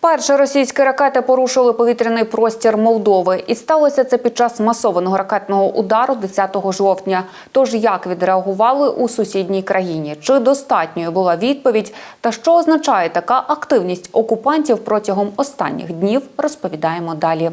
Вперше російські ракети порушили повітряний простір Молдови, і сталося це під час масованого ракетного удару 10 жовтня. Тож як відреагували у сусідній країні? Чи достатньою була відповідь? Та що означає така активність окупантів протягом останніх днів? Розповідаємо далі.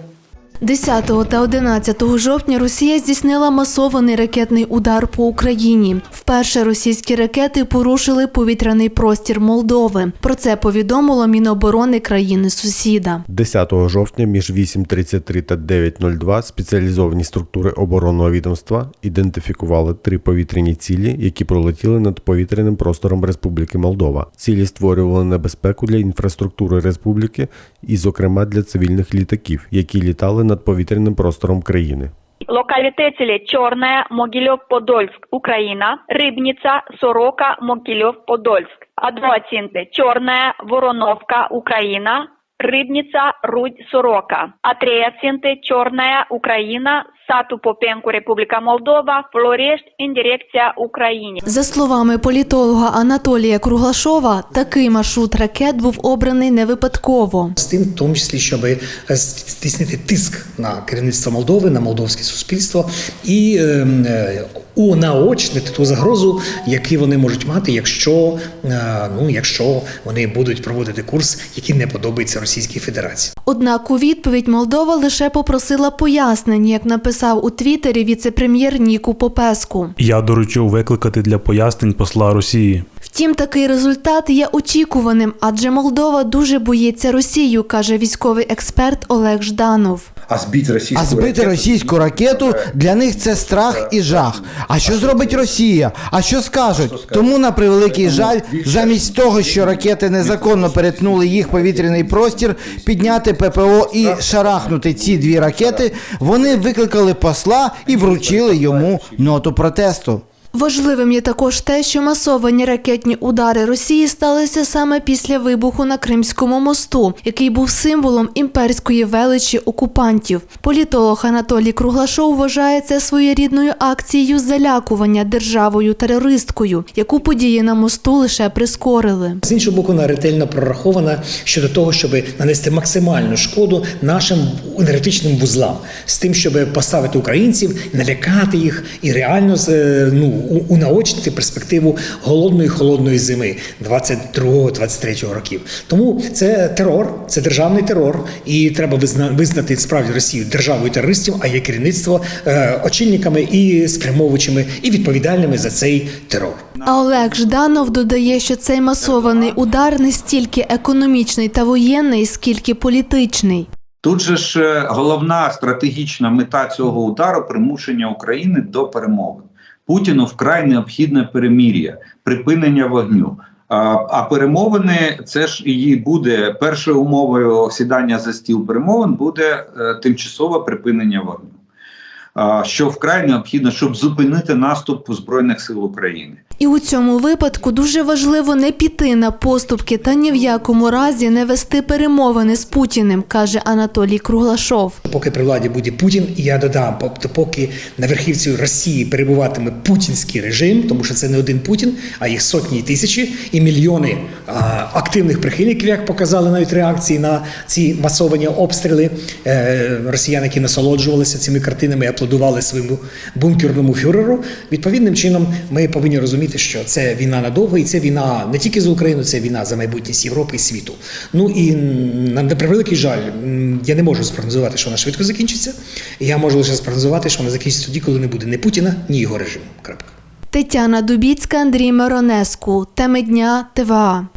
10 та 11 жовтня Росія здійснила масований ракетний удар по Україні. Вперше російські ракети порушили повітряний простір Молдови. Про це повідомило Міноборони країни сусіда. 10 жовтня між 8.33 та 9.02 спеціалізовані структури оборонного відомства ідентифікували три повітряні цілі, які пролетіли над повітряним простором Республіки Молдова. Цілі створювали небезпеку для інфраструктури республіки і, зокрема, для цивільних літаків, які літали над повітряним простором країни. Локалітеті Чорне, Могильов, Подольськ, Україна, Рибниця, Сорока, Могильов, Подольськ. Адвоцінти Чорне, Вороновка, Україна, Рибниця, Рудь, Сорока. Атреяцінти Чорне, Україна, Сату Попенку, Республіка Молдова, Флорешт, Індирекція Україні. За словами політолога Анатолія Круглашова, такий маршрут ракет був обраний не випадково. з тим, в тому числі, щоб е, здійснити тиск на керівництво Молдови, на молдовське суспільство і ем, е, унаочнити ту загрозу, яку вони можуть мати, якщо е, ну якщо вони будуть проводити курс, який не подобається Російській Федерації. Однак у відповідь Молдова лише попросила пояснень, як написав у Твіттері віце-прем'єр Ніку Попеску. Я доручив викликати для пояснень посла Росії. Втім, такий результат є очікуваним, адже Молдова дуже боїться Росію, каже військовий експерт Олег Жданов. А збити російську А збити російську ракету для них це страх і жах. А що зробить Росія? А що скажуть? Тому на превеликий жаль, замість того, що ракети незаконно перетнули їх повітряний простір, підняти ППО і шарахнути ці дві ракети, вони викликали посла і вручили йому ноту протесту. Важливим є також те, що масовані ракетні удари Росії сталися саме після вибуху на Кримському мосту, який був символом імперської величі окупантів. Політолог Анатолій Круглашов вважає це своєрідною акцією залякування державою терористкою, яку події на мосту лише прискорили. З іншого боку, вона ретельно прорахована щодо того, щоб нанести максимальну шкоду нашим енергетичним вузлам, з тим, щоб поставити українців, налякати їх і реально е, ну, унаочнити перспективу голодної холодної зими 22-23 років. Тому це терор, це державний терор, і треба визна- визнати справді Росію державою терористів, а є керівництво е, очільниками і спрямовувачами і відповідальними за цей терор. А Олег Жданов додає, що цей масований удар не стільки економічний та воєнний, скільки політичний. Тут же ж е, головна стратегічна мета цього удару примушення України до перемовин. Путіну вкрай необхідне перемір'я, припинення вогню. А, перемовини це ж і буде першою умовою сідання за стіл перемовин буде е, тимчасове припинення вогню. Що вкрай необхідно, щоб зупинити наступ збройних сил України. І у цьому випадку дуже важливо не піти на поступки та ні в якому разі не вести перемовини з Путіним, каже Анатолій Круглашов. Поки при владі буде Путін, і я додам, тобто поки на верхівці Росії перебуватиме путінський режим, тому що це не один Путін, а їх сотні і тисячі і мільйони активних прихильників, як показали навіть реакції на ці масовані обстріли. Е, росіяни, які насолоджувалися цими картинами, і аплодували своєму бункерному фюреру. Відповідним чином ми повинні розуміти, що це війна надовго, і це війна не тільки за Україну, це війна за майбутність Європи і світу. Ну і на превеликий жаль, я не можу спрогнозувати, що вона швидко закінчиться. Я можу лише спрогнозувати, що вона закінчиться тоді, коли не буде ні Путіна, ні його режиму. Крапка. Тетяна Дубіцька, Андрій Миронеску. Теми дня ТВА.